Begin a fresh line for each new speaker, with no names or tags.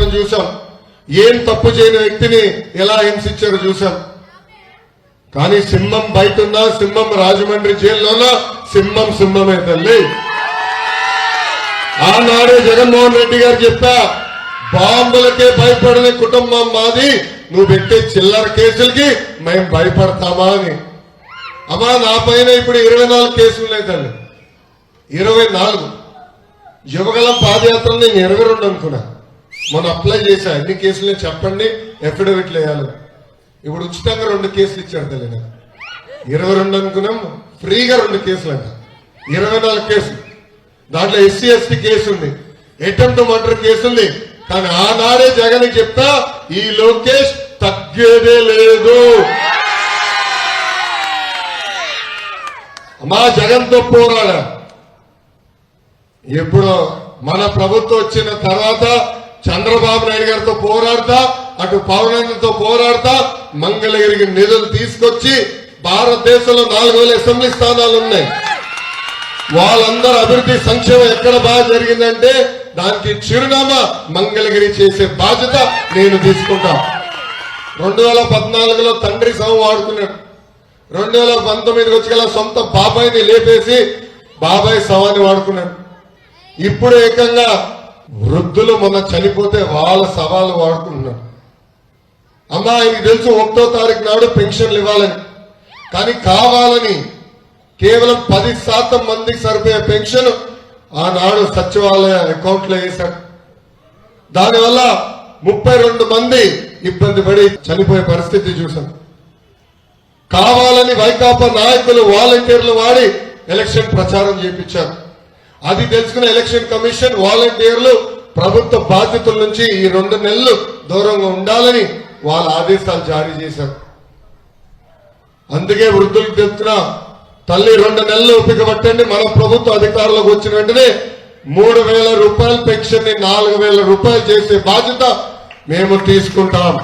చూసాం ఏం తప్పు చేయని వ్యక్తిని ఎలా హింసించారో చూసాం కానీ సింహం బయట ఉన్నా సింహం రాజమండ్రి జైల్లోనా సింహం సింహమే తల్లి. ఆనాడే జగన్మోహన్ రెడ్డి గారు చెప్పా బాంబులకే భయపడని కుటుంబం మాది నువ్వు పెట్టే చిల్లర కేసులకి మేము భయపడతామా అని. అమ్మా నా పైన ఇప్పుడు ఇరవై నాలుగు కేసులు ఉన్నాయి తల్లి. ఇరవై నాలుగు. యువగలం పాదయాత్ర నేను ఇరవై రెండు అనుకున్నా. మొన్న అప్లై చేశా. ఎన్ని కేసులు చెప్పండి ఎఫిడవిట్లు వేయాలి. ఇప్పుడు ఉచితంగా రెండు కేసులు ఇచ్చాడు తెలియదు ఇరవై రెండు అనుకున్నాం ఫ్రీగా రెండు కేసులు అంట. ఇరవై నాలుగు కేసులు. దాంట్లో ఎస్సీ ఎస్టీ కేసు ఉంది. అటెంప్ట్ మర్డర్ కేసు ఉంది. కానీ ఆనాడే జగన్ చెప్తా ఈ లోకేష్ తగ్గేదే లేదు. మా జగన్తో పోరాడా ఎప్పుడో మన ప్రభుత్వం వచ్చిన తర్వాత చంద్రబాబు నాయుడు గారితో పోరాడతా అటు పవనేంద్రతో పోరాడతా మంగళగిరికి నిధులు తీసుకొచ్చి భారతదేశంలో నాలుగు వేల అసెంబ్లీ స్థానాలు ఉన్నాయి. వాళ్ళందరూ అభివృద్ధి సంక్షేమం ఎక్కడ బాగా జరిగిందంటే దానికి చిరునామా మంగళగిరి చేసే బాధ్యత నేను తీసుకుంటా. రెండు వేల పద్నాలుగులో తండ్రి సమ వాడుకున్నాడు. రెండు వేల పంతొమ్మిదికి వచ్చి సొంత బాబాయిని లేపేసి బాబాయ్ సవాన్ని వాడుకున్నాడు. ఇప్పుడు ఏకంగా వృద్ధులు మొన్న చనిపోతే వాళ్ళ సవాలు వాడుకుంటున్నారు. అమ్మా ఆయనకి తెలుసు ఒకటో తారీఖు నాడు పెన్షన్లు ఇవ్వాలని. కానీ కావాలని కేవలం పది శాతం మందికి సరిపోయే పెన్షన్ ఆనాడు సచివాలయ అకౌంట్లో వేశాడు దానివల్ల ముప్పై రెండు మంది ఇబ్బంది పడి చనిపోయే పరిస్థితి చూశాం. కావాలని వైకాపా నాయకులు వాలంటీర్లు వాడి ఎలక్షన్ ప్రచారం చేపించారు. అది తెలుసుకున్న ఎలక్షన్ కమిషన్ వాలంటీర్లు ప్రభుత్వ బాధ్యతల నుంచి ఈ రెండు నెలలు దూరంగా ఉండాలని వాళ్ళ ఆదేశాలు జారీ చేశారు. అందుకే వృద్ధులకు చెప్తున్నా తల్లి రెండు నెలలు ఉపయోగపట్టండి పట్టండి మన ప్రభుత్వ అధికారులకు వచ్చిన వెంటనే మూడు వేల రూపాయల పెన్షన్ని నాలుగు వేల రూపాయలు చేసే బాధ్యత మేము తీసుకుంటాం.